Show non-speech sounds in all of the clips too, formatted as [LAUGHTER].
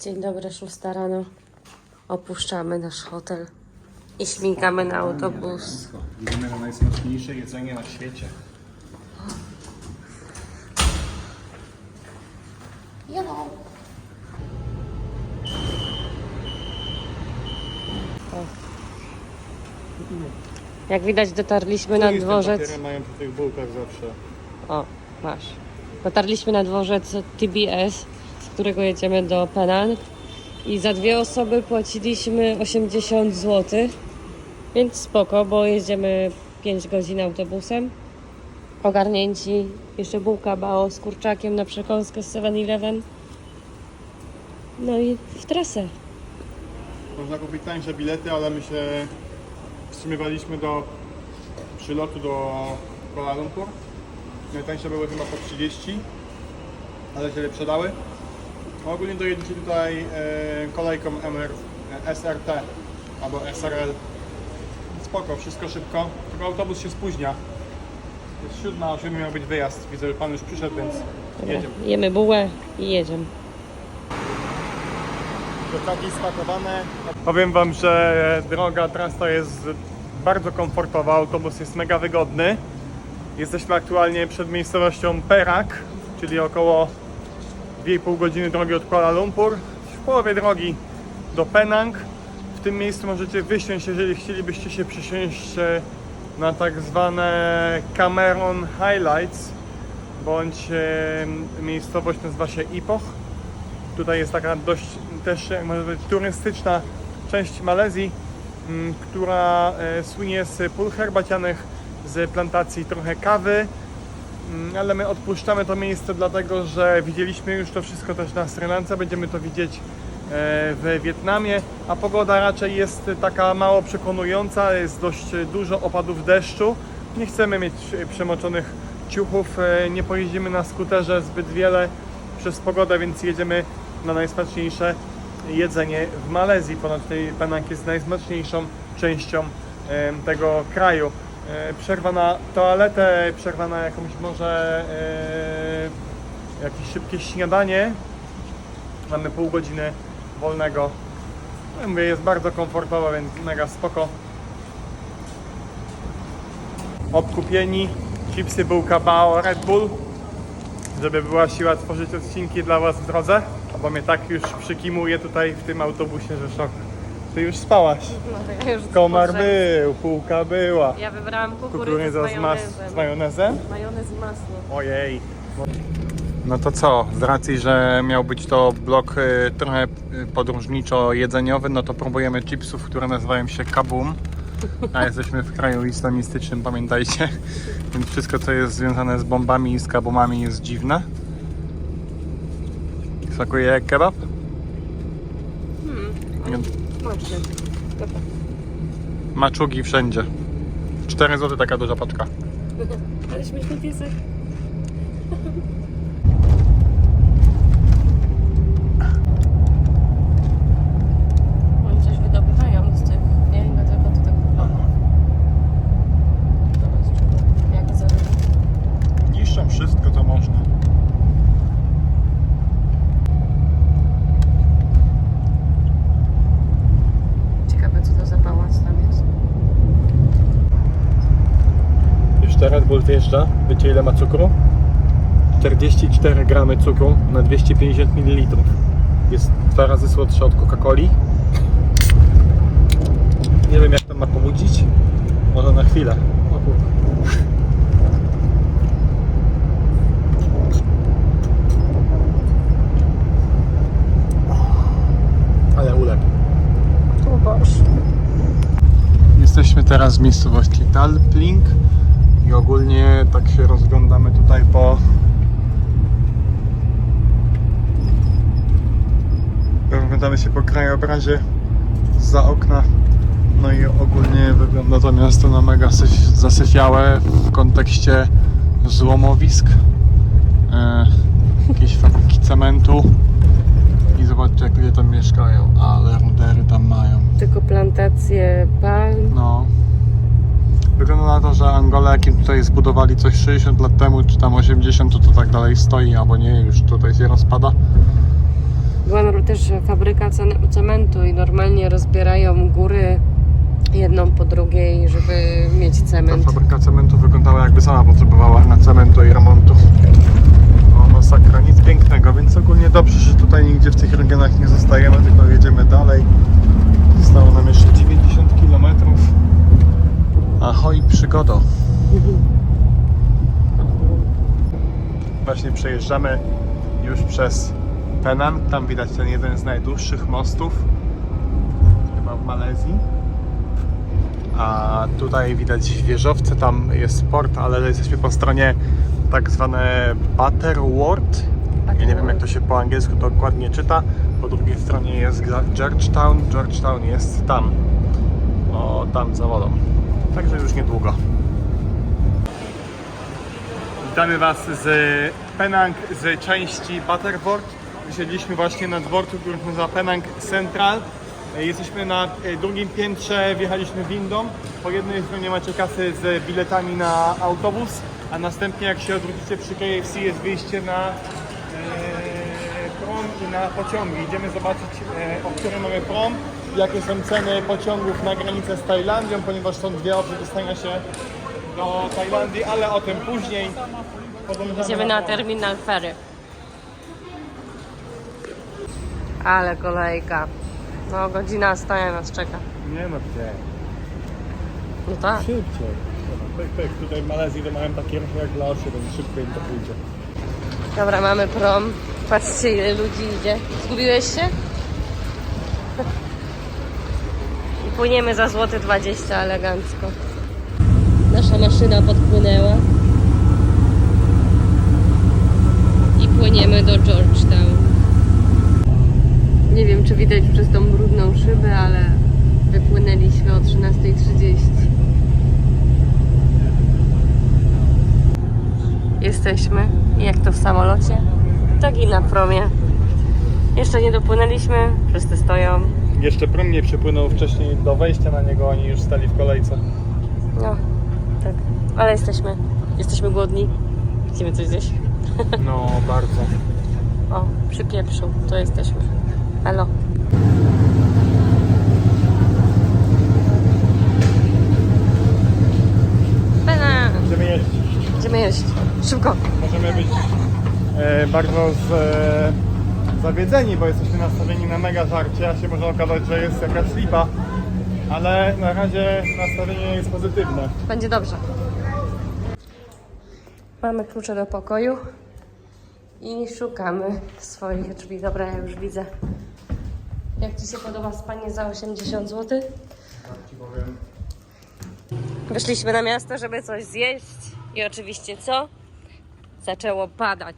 Dzień dobry, szósta rano. Opuszczamy nasz hotel i śmigamy na autobus. Idziemy na najsmaczniejsze jedzenie na świecie. Hello. Jak widać, dotarliśmy na dworzec. Mają przy tych bułkach zawsze. O, masz. Dotarliśmy na dworzec TBS, z którego jedziemy do Penang. I za dwie osoby płaciliśmy 80 zł. Więc spoko, bo jedziemy 5 godzin autobusem. Ogarnięci. Jeszcze bułka bao z kurczakiem na przekąskę z 7-Eleven. No i w trasę. Można kupić tańsze bilety, ale my się wstrzymywaliśmy do przylotu do Kuala Lumpur. Najtańsze były chyba po 30, ale się wyprzedały. Ogólnie dojedziecie tutaj e, kolejką MR, e, SRT albo SRL. Spoko, wszystko szybko, tylko autobus się spóźnia. Jest siódma, o siódmej miał być wyjazd. Widzę, że pan już przyszedł, więc jedziemy. Jemy bułę i jedziemy. Plecaki spakowane. Powiem Wam, że droga, trasa jest bardzo komfortowa, autobus jest mega wygodny. Jesteśmy aktualnie przed miejscowością Perak, czyli około 2,5 godziny drogi od Kuala Lumpur. W połowie drogi do Penang. W tym miejscu możecie wysiąść, jeżeli chcielibyście się przysiąść e, na tak zwane Cameron Highlights, bądź e, miejscowość nazywa się Ipoh. Tutaj jest taka dość też jak można powiedzieć, turystyczna część Malezji, m, która e, słynie z pól herbacianych, z plantacji trochę kawy, Mm, ale my odpuszczamy to miejsce dlatego, że widzieliśmy już to wszystko też na Sri Lance, będziemy to widzieć e, w Wietnamie, a pogoda raczej jest taka mało przekonująca, jest dość dużo opadów deszczu. Nie chcemy mieć e, przemoczonych ciuchów, e, nie pojeździmy na skuterze zbyt wiele przez pogodę, więc jedziemy na najsmaczniejsze jedzenie w Malezji. Ponad tej Penang jest najsmaczniejszą częścią tego kraju. E, Przerwa na toaletę, przerwa na jakąś może e, jakieś szybkie śniadanie. Mamy pół godziny wolnego. Ja Mówię, jest bardzo komfortowo, więc mega spoko. Obkupieni, chipsy, bułka bao, Red Bull żeby była siła tworzyć odcinki dla Was w drodze, bo mnie tak już przykimuje tutaj w tym autobusie, że szok. Ty już spałaś. No, ja już Komar spoczę. był, półka była. Ja wybrałam kukurydzę z majonezem. z majonezem? Majonez i masło. Ojej. No to co, z racji, że miał być to blok y, trochę y, podróżniczo-jedzeniowy, no to próbujemy chipsów, które nazywają się kabum. A jesteśmy w kraju islamistycznym, pamiętajcie. Więc wszystko, co jest związane z bombami i z kabumami jest dziwne. Smakuje jak kebab? Hmm. Dobra. Maczugi wszędzie. 4 zł taka duża paczka. [LAUGHS] Ale śmieszny piesek. Oni coś wydobywają z tych, nie? I dlatego to tak wygląda. Zobacz, jak zarywa. Niszczą wszystko, co można. Ciekawe, co to za pałac tam jest. Już wjeżdża. Wiecie ile ma cukru? 44 gramy cukru na 250 ml. Jest dwa razy słodsze od Coca-Coli. Nie wiem jak to ma pobudzić. Może na chwilę. O kurwa. Ale ulep. Jesteśmy teraz w miejscowości Talpling i ogólnie tak się rozglądamy tutaj po rozglądamy się po krajobrazie za okna no i ogólnie wygląda to miasto na mega syf- zasyfiałe w kontekście złomowisk e, jakieś fabryki cementu i zobaczcie jak ludzie tam mieszkają ale rudery tam mają Tylko plantacje palm. no. Wygląda na to, że Angola, jakim tutaj zbudowali coś 60 lat temu, czy tam 80, to to tak dalej stoi, albo nie, już tutaj się rozpada. Była też fabryka cementu i normalnie rozbierają góry jedną po drugiej, żeby mieć Ta cement. fabryka cementu wyglądała jakby sama potrzebowała na cementu i remontu. O, masakra, nic pięknego, więc ogólnie dobrze, że tutaj nigdzie w tych regionach nie zostajemy, tylko jedziemy dalej. Zostało nam jeszcze 90 km. Ahoj, przygodo. Właśnie przejeżdżamy już przez Penang. Tam widać ten jeden z najdłuższych mostów, chyba w Malezji. A tutaj widać wieżowce, tam jest port, ale jesteśmy po stronie tak zwane Butterworth. Ja nie wiem jak to się po angielsku dokładnie czyta. Po drugiej stronie jest Georgetown. Georgetown jest tam. O, tam za wodą. Także już niedługo. Witamy Was z Penang, z części Butterworth. Wysiedliśmy właśnie na dworcu, który się nazywa Penang Central. Jesteśmy na drugim piętrze, wjechaliśmy windą. Po jednej stronie macie kasy z biletami na autobus, a następnie jak się odwrócicie przy KFC jest wyjście na e, prom i na pociągi. Idziemy zobaczyć, e, o który mamy prom, jakie są ceny pociągów na granicę z Tajlandią, ponieważ są dwie opcje dostania się do Tajlandii, ale o tym później. Podążamy Idziemy na terminal ferry. Ale kolejka. No godzina stoja nas czeka. Nie no gdzie? No tak. Szybciej. Pyk, pyk. Tutaj w Malezji to mają takie ruchy jak dla oszy, więc szybko im to pójdzie. Dobra, mamy prom. Patrzcie ile ludzi idzie. Zgubiłeś się? I płyniemy za złoty 20 elegancko. Nasza maszyna podpłynęła. I płyniemy do Georgetown. Nie wiem, czy widać przez tą brudną szybę, ale wypłynęliśmy o 13.30. Jesteśmy, jak to w samolocie, tak i na promie. Jeszcze nie dopłynęliśmy, wszyscy stoją. Jeszcze prom nie przypłynął wcześniej do wejścia na niego, oni już stali w kolejce. No, tak. Ale jesteśmy. Jesteśmy głodni. Chcemy coś zjeść. [LAUGHS] No, bardzo. O, przy pieprzu. To jesteśmy. Elo. Pena. Będziemy jeść. Idziemy jeść. Szybko. Możemy być e, bardzo z, e, zawiedzeni, bo jesteśmy nastawieni na mega żarcie, a się może okazać, że jest jakaś lipa. Ale na razie nastawienie jest pozytywne. Będzie dobrze. Mamy klucze do pokoju i szukamy swoich drzwi. Dobra, ja już widzę. Jak Ci się podoba spanie za 80 zł? Ci powiem. Wyszliśmy na miasto, żeby coś zjeść i oczywiście co? Zaczęło padać.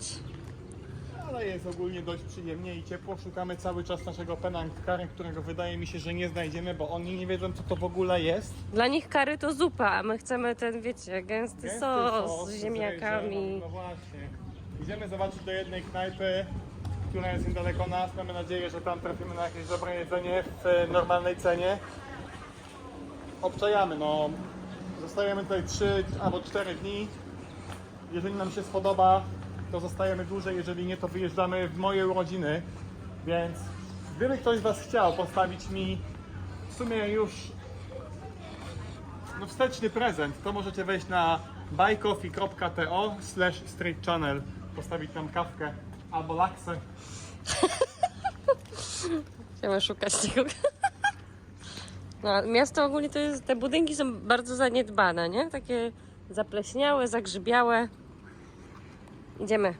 Ale jest ogólnie dość przyjemnie i ciepło. Szukamy cały czas naszego Penang Curry, którego wydaje mi się, że nie znajdziemy, bo oni nie wiedzą, co to w ogóle jest. Dla nich kary to zupa, a my chcemy ten, wiecie, gęsty, Gęsty sos, z z ziemniakami. No właśnie. Idziemy zobaczyć do jednej knajpy, która jest niedaleko nas. Mamy nadzieję, że tam trafimy na jakieś dobre jedzenie w normalnej cenie. Obczajamy, no. Zostajemy tutaj 3 albo 4 dni. Jeżeli nam się spodoba, to zostajemy dłużej. Jeżeli nie, to wyjeżdżamy w moje urodziny. Więc gdyby ktoś z Was chciał postawić mi w sumie już no wsteczny prezent, to możecie wejść na buycoffee.to slash street channel, postawić tam kawkę albo laksę. [LAUGHS] Chcemy szukać tego. No, miasto ogólnie to jest, te budynki są bardzo zaniedbane, nie? Takie zapleśniałe, zagrzybiałe. Idziemy.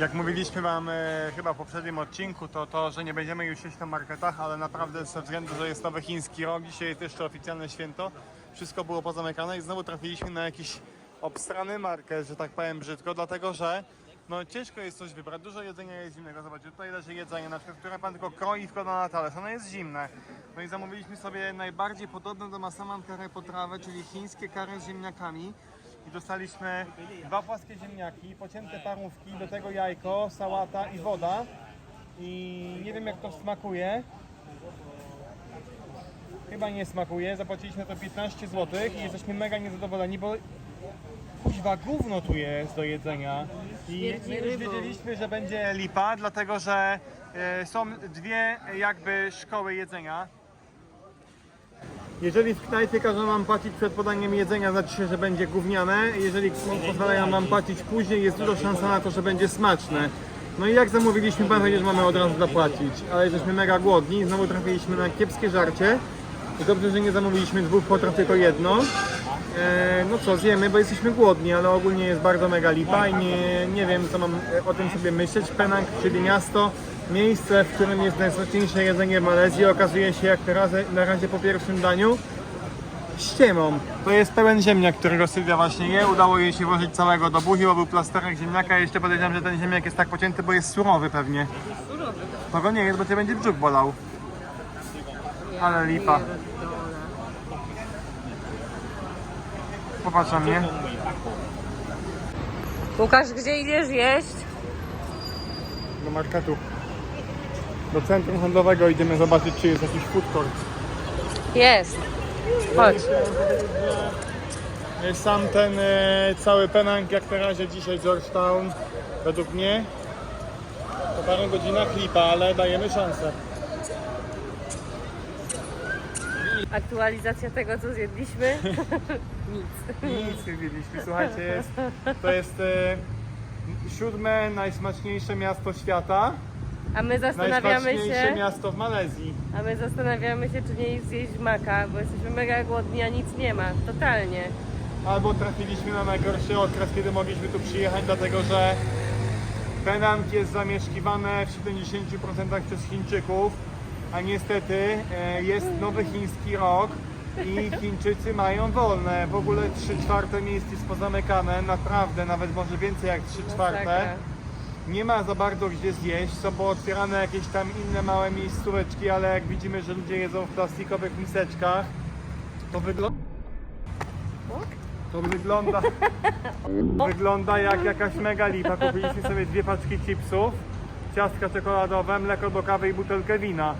Jak mówiliśmy wam e, chyba w poprzednim odcinku, to to, że nie będziemy już jeść na marketach, ale naprawdę ze względu, że jest nowy chiński rok, dzisiaj jest jeszcze oficjalne święto, wszystko było pozamykane i znowu trafiliśmy na jakiś obstrany market, że tak powiem brzydko, dlatego że no ciężko jest coś wybrać, dużo jedzenia jest zimnego, zobaczcie, tutaj leży jedzenie, na przykład, które pan tylko kroi i wkłada na talerz, ono jest zimne. No i zamówiliśmy sobie najbardziej podobną do masaman curry potrawę, czyli chińskie curry z ziemniakami. I dostaliśmy dwa płaskie ziemniaki, pocięte parówki, do tego jajko, sałata i woda. I nie wiem jak to smakuje. chyba nie smakuje. Zapłaciliśmy to 15 zł i jesteśmy mega niezadowoleni, bo kuźwa gówno tu jest do jedzenia. I my już wiedzieliśmy, że będzie lipa, dlatego że e, są dwie jakby szkoły jedzenia. Jeżeli w knajpie każą nam płacić przed podaniem jedzenia, znaczy się, że będzie gówniane. Jeżeli pozwalają nam płacić później, jest dużo szansa na to, że będzie smaczne. No i jak zamówiliśmy, pamiętajcie, że mamy od razu zapłacić. Ale jesteśmy mega głodni, znowu trafiliśmy na kiepskie żarcie. I dobrze, że nie zamówiliśmy dwóch potraw, tylko jedno. E, no co, zjemy, bo jesteśmy głodni, ale ogólnie jest bardzo mega lipa i nie, nie wiem, co mam o tym sobie myśleć. Penang, czyli miasto, miejsce, w którym jest najsmaczniejsze jedzenie w Malezji, okazuje się jak na razie, na razie po pierwszym daniu ściemą. To jest pełen ziemniak, którego Sylwia właśnie je. Udało jej się włożyć całego do buzi, bo był plasterek ziemniaka. Jeszcze podejrzewam, że ten ziemniak jest tak pocięty, bo jest surowy pewnie. Surowy. To go nie jest, bo cię będzie brzuch bolał. Ale lipa. Popatrz na mnie. Łukasz, gdzie idziesz jeść? Do marketu. Do centrum handlowego idziemy zobaczyć, czy jest jakiś food court. Jest. Chodź. Jest sam ten e, cały Penang, jak na razie dzisiaj Georgetown, według mnie. Po paru godzinach lipa, ale dajemy szansę. Aktualizacja tego, co zjedliśmy. [LAUGHS] Nic nie wiedzieliśmy, słuchajcie, jest, to jest e, siódme najsmaczniejsze miasto świata, A my zastanawiamy najsmaczniejsze się, miasto w Malezji. a my zastanawiamy się, czy nie zjeść maka, bo jesteśmy mega głodni, a nic nie ma. Totalnie. Albo trafiliśmy na najgorszy okres, kiedy mogliśmy tu przyjechać, dlatego że Penang jest zamieszkiwane w 70% przez Chińczyków, a niestety e, jest nowy chiński rok i Chińczycy mają wolne. W ogóle 3 czwarte miejsc jest pozamykane, naprawdę, nawet może więcej jak 3 czwarte. Masakra. Nie ma za bardzo gdzie zjeść, są pootwierane jakieś tam inne małe miejscóweczki, ale jak widzimy, że ludzie jedzą w plastikowych miseczkach, to wygląda... To wygląda... Wygląda jak jakaś mega lipa. Kupiliśmy sobie dwie paczki chipsów, ciastka czekoladowe, mleko do kawy i butelkę wina.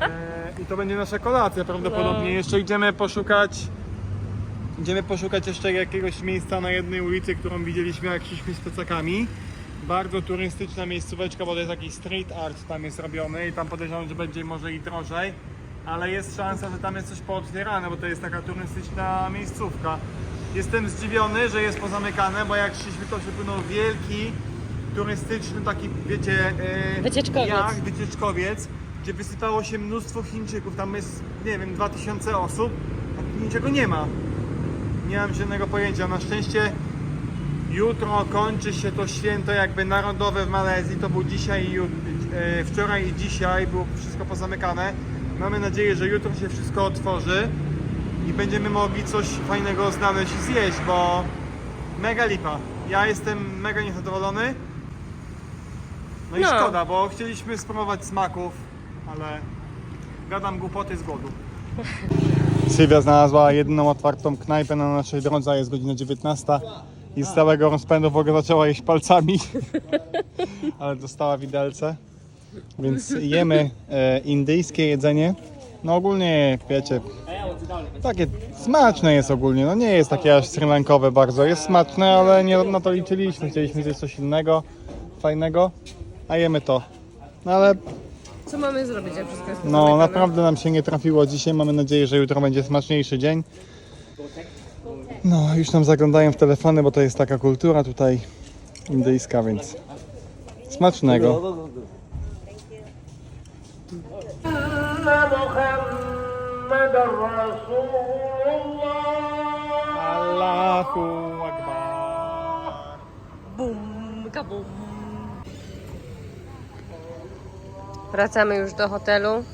E, I to będzie nasza kolacja prawdopodobnie. No. Jeszcze idziemy poszukać... Idziemy poszukać jeszcze jakiegoś miejsca na jednej ulicy, którą widzieliśmy jak szliśmy z plecakami. Bardzo turystyczna miejscóweczka, bo to jest jakiś street art tam jest robiony i tam podejrzewam, że będzie może i drożej. Ale jest szansa, że tam jest coś pootwierane, bo to jest taka turystyczna miejscówka. Jestem zdziwiony, że jest pozamykane, bo jak szliśmy to się płynął wielki, turystyczny taki, wiecie, e, Wycieczkowiec. wycieczkowiec, gdzie wysypało się mnóstwo Chińczyków. Tam jest, nie wiem, 2000 osób, a niczego nie ma. Nie mam żadnego pojęcia. Na szczęście jutro kończy się to święto jakby narodowe w Malezji. To był dzisiaj, i e, wczoraj i dzisiaj było wszystko pozamykane. Mamy nadzieję, że jutro się wszystko otworzy i będziemy mogli coś fajnego znaleźć i zjeść, bo mega lipa. Ja jestem mega niezadowolony. No i No. szkoda, bo chcieliśmy spróbować smaków, ale gadam głupoty z głodu. Sylwia znalazła jedyną otwartą knajpę na naszej drodze, a jest godzina 19 i z całego rozpędu w ogóle zaczęła jeść palcami, [LAUGHS] ale dostała widelce. Więc jemy e, indyjskie jedzenie. No ogólnie, wiecie, takie smaczne jest ogólnie, no nie jest takie aż srylankowe bardzo. Jest smaczne, ale nie na to liczyliśmy, chcieliśmy zjeść coś innego, fajnego, a jemy to. No ale Co mamy zrobić, jak wszystko jest no naprawdę nam się nie trafiło dzisiaj. Mamy nadzieję, że jutro będzie smaczniejszy dzień. No, już nam zaglądają w telefony, bo to jest taka kultura tutaj indyjska, więc smacznego. Allahu Akbar. Wracamy już do hotelu.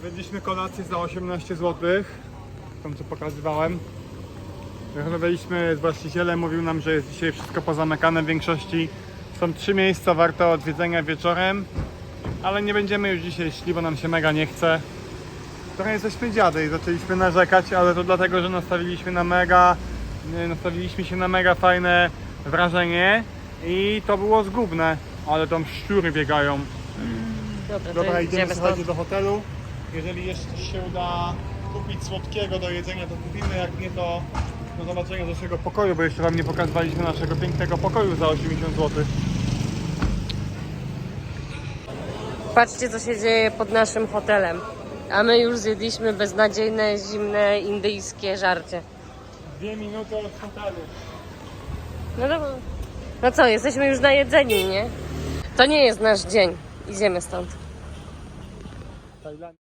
Zjedliśmy kolację za 18 zł, tam co pokazywałem. Rozmawialiśmy z właścicielem, mówił nam, że jest dzisiaj wszystko pozamykane. W większości są trzy miejsca warte odwiedzenia wieczorem, ale nie będziemy już dzisiaj szli, bo nam się mega nie chce. Trochę jesteśmy dziady i zaczęliśmy narzekać, ale to dlatego, że nastawiliśmy na mega, nastawiliśmy się na mega fajne wrażenie i to było zgubne, ale tam szczury biegają. Dobra, Dobra, to idziemy idziemy słuchajcie do hotelu. Jeżeli jeszcze się uda kupić słodkiego do jedzenia, to kupimy, jak nie to do zobaczenia naszego pokoju, bo jeszcze Wam nie pokazywaliśmy naszego pięknego pokoju za 80 zł. Patrzcie, co się dzieje pod naszym hotelem. A my już zjedliśmy beznadziejne, zimne, indyjskie żarcie. Dwie minuty od hotelu. No to, no co, jesteśmy już najedzeni, nie? To nie jest nasz dzień. Idziemy stąd. Tajlandii.